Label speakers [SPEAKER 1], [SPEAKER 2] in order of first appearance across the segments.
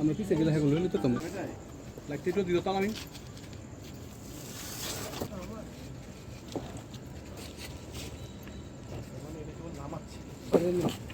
[SPEAKER 1] আমরা
[SPEAKER 2] পিছিয়ে গেলে হ্যাঁ নিতে তো লাগতে একটু দিত আমি উঠ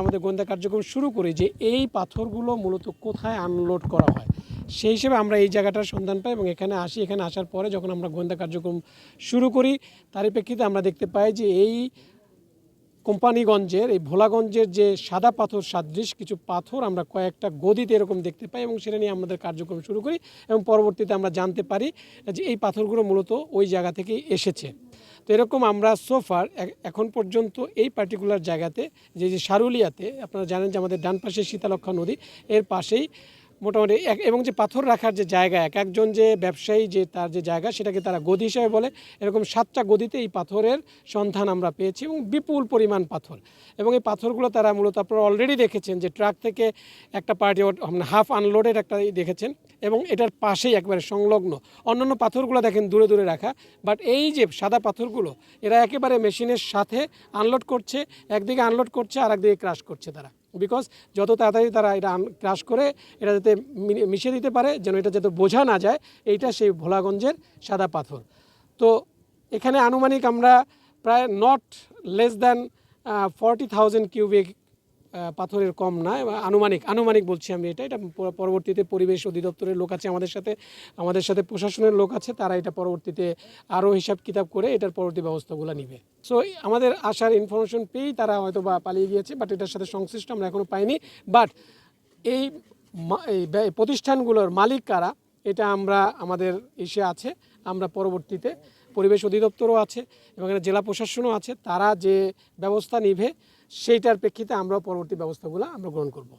[SPEAKER 1] আমাদের
[SPEAKER 3] গোয়েন্দা কার্যক্রম শুরু করি যে এই পাথরগুলো মূলত কোথায় আনলোড করা হয়, সেই হিসেবে আমরা এই জায়গাটার সন্ধান পাই এবং এখানে আসি। এখানে আসার পরে যখন আমরা গোয়েন্দা কার্যক্রম শুরু করি, তারই প্রেক্ষিতে আমরা দেখতে পাই যে এই কোম্পানিগঞ্জের, এই ভোলাগঞ্জের যে সাদা পাথর সাদৃশ কিছু পাথর আমরা কয়েকটা গদিতে এরকম দেখতে পাই এবং সেটা নিয়ে আমাদের কার্যক্রম শুরু করি এবং পরবর্তীতে আমরা জানতে পারি যে এই পাথরগুলো মূলত ওই জায়গা থেকেই এসেছে। তো এরকম আমরা সোফার এখন পর্যন্ত এই পার্টিকুলার জায়গাতে, যে যে সারুলিয়াতে, আপনারা জানেন যে আমাদের ডান পাশে শীতালক্ষা নদী, এর পাশেই মোটামুটি এক এবং যে পাথর রাখার যে জায়গা, এক একজন যে ব্যবসায়ী যে তার যে জায়গা সেটাকে তারা গদি হিসাবে বলে। এরকম সাতটা গদিতে এই পাথরের সন্ধান আমরা পেয়েছি এবং বিপুল পরিমাণ পাথর। এবং এই পাথরগুলো তারা মূলত আপনারা অলরেডি দেখেছেন যে ট্রাক থেকে একটা পার্টি হাফ আনলোডের একটা দেখেছেন এবং এটার পাশেই একবারে সংলগ্ন। অন্যান্য পাথরগুলো দেখেন দূরে দূরে রাখা বাট এই যে সাদা পাথরগুলো, এরা একেবারে মেশিনের সাথে আনলোড করছে, একদিকে আনলোড করছে আর একদিকে ক্রাশ করছে তারা। বিকজ যত তাড়াতাড়ি তারা এটা ক্রাশ করে, এটা যাতে মিশিয়ে দিতে পারে, যেন এটা যাতে বোঝা না যায়, এইটা সেই ভোলাগঞ্জের সাদা পাথর। তো এখানে আনুমানিক আমরা প্রায় not less than forty thousand cubic পাথরের কম না আনুমানিক আনুমানিক বলছি আমি এটা এটা পরবর্তীতে পরিবেশ অধিদপ্তরের লোক আছে, আমাদের সাথে আমাদের সাথে প্রশাসনের লোক আছে, তারা এটা পরবর্তীতে আরও হিসাব কিতাব করে এটার পরবর্তী ব্যবস্থাগুলো নিবে। সো আমাদের আসার ইনফরমেশন পেয়েই তারা হয়তো বা পালিয়ে গিয়েছে বাট এটার সাথে সংশ্লিষ্ট আমরা এখনও পাইনি। বাট এই প্রতিষ্ঠানগুলোর মালিক কারা, এটা আমরা, আমাদের এসে আছে, আমরা পরবর্তীতে পরিবেশ অধিদপ্তরও আছে এবং এখানে জেলা প্রশাসনও আছে, তারা যে ব্যবস্থা নিবে, সেইটার প্রেক্ষিতে আমরাও পরবর্তী ব্যবস্থাগুলো আমরা গ্রহণ করব।